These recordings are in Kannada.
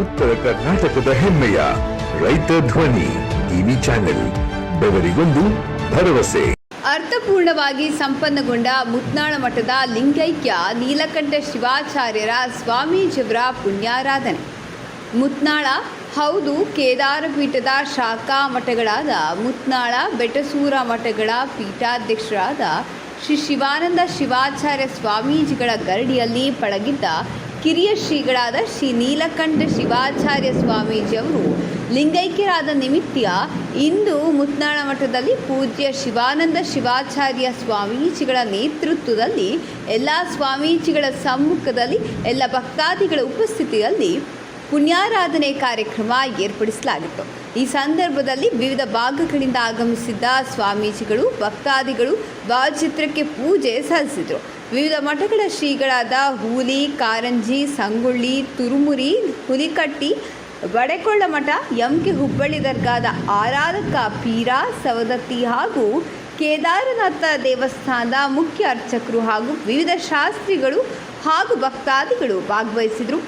ಉತ್ತರ ಕರ್ನಾಟಕದ ಹೆಮ್ಮೆಯ ರೈತ ಧ್ವನಿ ಟಿವಿ ಚಾನೆಲ್, ಬೆವರಿಗೊಂದು ಭರವಸೆ. ಅರ್ಥಪೂರ್ಣವಾಗಿ ಸಂಪನ್ನಗೊಂಡ ಮುತ್ನಾಳ ಮಠದ ಲಿಂಗೈಕ್ಯ ನೀಲಕಂಠ ಶಿವಾಚಾರ್ಯರ ಸ್ವಾಮೀಜಿಯವರ ಪುಣ್ಯಾರಾಧನೆ. ಮುತ್ನಾಳ ಹೌದು ಕೇದಾರಪೀಠದ ಶಾಖಾ ಮಠಗಳಾದ ಮುತ್ನಾಳ ಬೆಟಸೂರ ಮಠಗಳ ಪೀಠಾಧ್ಯಕ್ಷರಾದ ಶ್ರೀ ಶಿವಾನಂದ ಶಿವಾಚಾರ್ಯ ಸ್ವಾಮೀಜಿಗಳ ಗರಡಿಯಲ್ಲಿ ಪಳಗಿದ್ದ ಕಿರಿಯ ಶ್ರೀಗಳಾದ ಶ್ರೀ ನೀಲಕಂಠ ಶಿವಾಚಾರ್ಯ ಸ್ವಾಮೀಜಿಯವರು ಲಿಂಗೈಕ್ಯರಾದ ನಿಮಿತ್ತ ಇಂದು ಮುತ್ನಾಳ ಮಠದಲ್ಲಿ ಪೂಜ್ಯ ಶಿವಾನಂದ ಶಿವಾಚಾರ್ಯ ಸ್ವಾಮೀಜಿಗಳ ನೇತೃತ್ವದಲ್ಲಿ ಎಲ್ಲ ಸ್ವಾಮೀಜಿಗಳ ಸಮ್ಮುಖದಲ್ಲಿ ಎಲ್ಲ ಭಕ್ತಾದಿಗಳ ಉಪಸ್ಥಿತಿಯಲ್ಲಿ ಪುಣ್ಯಾರಾಧನೆ ಕಾರ್ಯಕ್ರಮ ಏರ್ಪಡಿಸಲಾಗಿತ್ತು. ಈ ಸಂದರ್ಭದಲ್ಲಿ ವಿವಿಧ ಭಾಗಗಳಿಂದ ಆಗಮಿಸಿದ್ದ ಸ್ವಾಮೀಜಿಗಳು, ಭಕ್ತಾದಿಗಳು ಭಾವಚಿತ್ರಕ್ಕೆ ಪೂಜೆ ಸಲ್ಲಿಸಿದರು. ವಿವಿಧ ಮಠಗಳ ಶ್ರೀಗಳಾದ ಹೂಲಿ, ಕಾರಂಜಿ, ಸಂಗೊಳ್ಳಿ, ತುರುಮುರಿ, ಹುಲಿಕಟ್ಟಿ ಬಡೆಕೊಳ್ಳ ಮಠ ಎಂಕೆ ಹುಬ್ಬಳ್ಳಿ ದರ್ಗಾದ ಆರಾಧಕ ಪೀರ, ಸವದತ್ತಿ ಹಾಗೂ ಕೇದಾರನಾಥ ದೇವಸ್ಥಾನದ ಮುಖ್ಯ ಅರ್ಚಕರು ಹಾಗೂ ವಿವಿಧ ಶಾಸ್ತ್ರಿಗಳು ಹಾಗೂ ಭಕ್ತಾದಿಗಳು ಭಾಗವಹಿಸಿದರು.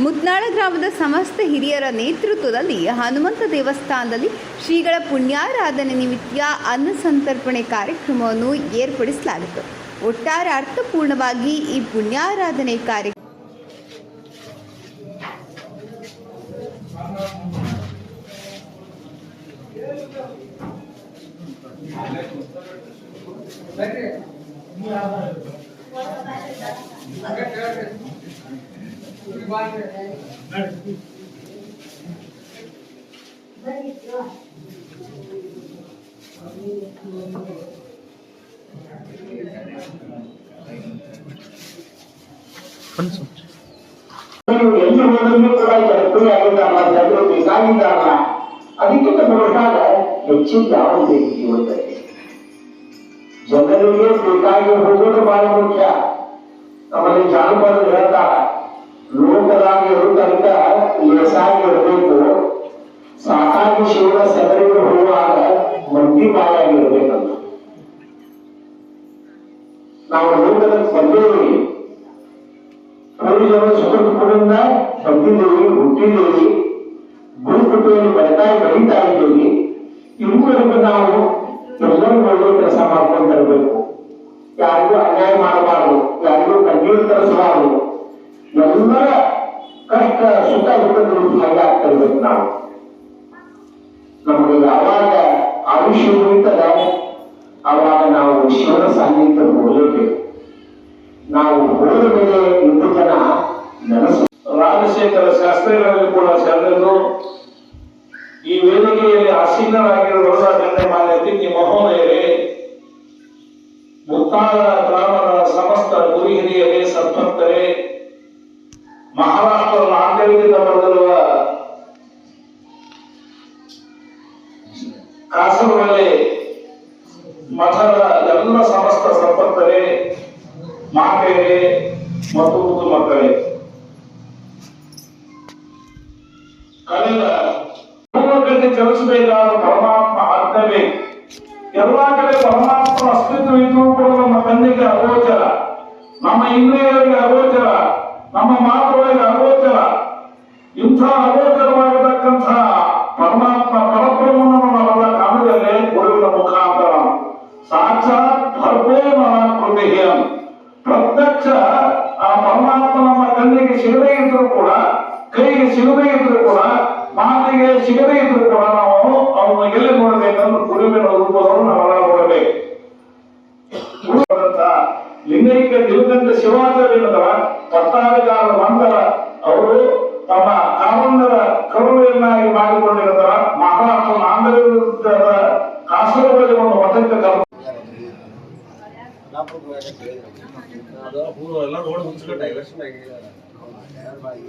ಮುತ್ನಾಳ ಗ್ರಾಮದ ಸಮಸ್ತ ಹಿರಿಯರ ನೇತೃತ್ವದಲ್ಲಿ ಹನುಮಂತ ದೇವಸ್ಥಾನದಲ್ಲಿ ಶ್ರೀಗಳ ಪುಣ್ಯಾರಾಧನೆ ನಿಮಿತ್ತ ಅನ್ನ ಸಂತರ್ಪಣೆ ಕಾರ್ಯಕ್ರಮವನ್ನು ಏರ್ಪಡಿಸಲಾಗಿತ್ತು. ಒಟ್ಟಾರೆ ಅರ್ಥಪೂರ್ಣವಾಗಿ ಈ ಪುಣ್ಯಾರಾಧನೆ ಕಾರ್ಯ ನೀವು ಎಲ್ಲಿ ಹೋದ್ರೂ ಕೂಡ ಕಲ್ಪನೆ ಆಗಿದ್ದಾರ ಜನರು ಬೇಕಾಗಿದ್ದಾರ ಅದಕ್ಕಿಂತ ನೋಡಿದಾಗ ಹೆಚ್ಚಿನ ಯಾವುದು ಬೇಕು ಜೀವನದಲ್ಲಿ ಜನರಿಗೆ ಬೇಕಾಗಿ ಹೋಗೋದು ಬಹಳ ಮುಖ್ಯ ನಮ್ಮಲ್ಲಿ ಜಾನಪದರು ಹೇಳ್ತಾರ ಲೋಕದಾಗ ಇರುವುದರಿಂದ ಲೇಸಾಗಿ ನಾವು ಲೋಕದ ಬಂದೇವಿ ಪೂರ್ವಜರು ಸುಖದಿಂದ ಬಂದಿದ್ದೇವೆ ಹುಟ್ಟಿದ್ದೇವೆ ಗುರುಕುಟೆಯಲ್ಲಿ ಬೆಳತಾ ಬೆಳೀತಾ ಇದ್ದೇವೆ. ಇವುವರೆಗೂ ನಾವು ಎಲ್ಲರೂ ಕೆಲಸ ಮಾಡ್ಕೊಂಡು ತರಬೇಕು ಯಾರಿಗೂ ಅನ್ಯಾಯ ಮಾಡಬಾರದು, ಯಾರಿಗೂ ಕಣ್ಣೀರು ತರಿಸಬಾರದು. ಎಲ್ಲರ ಕಷ್ಟ ಸುಖ ದುಃಖದಲ್ಲಿ ಭಾಗಿಯಾಗ್ತಿರ್ಬೇಕು ನಾವು. ನಮಗೆ ಯಾವಾಗ ಆಯುಷ್ಯ ಉಳಿತದ ಶಿವನ ಸಾನ್ನಿಧ್ಯ ಹೋಗಲೇಬೇಕು ನಾವು ಹೋದ ಮೇಲೆ ಇಂದು ಜನ ನೆನಸು ರಾಜಶೇಖರ ಶಾಸ್ತ್ರಿಗಳಲ್ಲಿ ಕೂಡ ಶರಣರು ಈ ವೇದಿಕೆಯಲ್ಲಿ ಆಸೀನರಾಗಿರುವ ಮಾಲೆ ಆತಿಥಿ ಮಹೋದಯರೇ ಮುತ್ತಾಳ ಗ್ರಾಮದ ಸಮಸ್ತ ಗುರಿ ಹಿರಿಯರೇ ಸದ್ಭಕ್ತರೇ ಮಹಾರಾಷ್ಟ್ರ ನಾಂದೇಡದಿಂದ ಬಂದಿರುವ ಕಾಸರವಳ್ಳಿ ಮಠದ ಎಲ್ಲ ಸಮಸ್ತ ಸಂಪತ್ತರೇ ಮಾತೆಯೇ ಮತ್ತು ಮಕ್ಕಳೇ ಕಳೆದ ಮೂವತ್ತರಲ್ಲಿ ಚಲಿಸಬೇಕಾದ ಪರಮಾತ್ಮ ಅರ್ಥವೇ ಎಲ್ಲಾ ಕಡೆ ಪರಮಾತ್ಮನ ಅಸ್ತಿತ್ವ ಇದ್ರೂ ಕೂಡ ನಮ್ಮ ಕಣ್ಣಿಗೆ ಅಗೋಚರ. ನಮ್ಮ ಇಂದ್ರಿಯರಿಗೆ ಅಗೋಚರ. ನಮ್ಮ ಮಾತುಗಳಿಗೆ ಅಗೋಚರ. ಇಂಥ ಅಗೋಚರವಾಗಿರ್ತಕ್ಕಂಥ ಸಿಗದೇ ಇದ್ರು ಕೂಡ ಮಾತಿಗೆ ಸಿಗದೆ ಇದ್ರು ಕೂಡ ನಾವು ಅವನು ಎಲ್ಲಿ ನೋಡಬೇಕಂದ್ರೆ ಗುರುವಿನ ರೂಪವನ್ನು ನಾವೆಲ್ಲ ನೋಡಬೇಕು. ಲಿಂಗೈಕ್ಯ ನಿಲಕಂಠ ಶಿವಾಚಾರ್ಯನವರ ಪತ್ತಾಧಿಕಾರ ಮಂತ್ರ ಅವರು ತಮ್ಮ ಕಾಮಂದರ ಕರುಣೆಯನ್ನಾಗಿ ಮಾಡಿಕೊಂಡಿರುತ್ತರ ಮಹಾರಾಷ್ಟ್ರ ಆಂಧ್ರದ ಕಾಸರಗೋಡಿ ಒಂದು ಮಠಕ್ಕೆ ಕರ್ಮ ಎಲ್ಲ ರೋಡ್ ಮುಗಿಸ್ಕೊಂಡು ಡೈವರ್ಷನ್ ಆಗಿದೆ Everybody,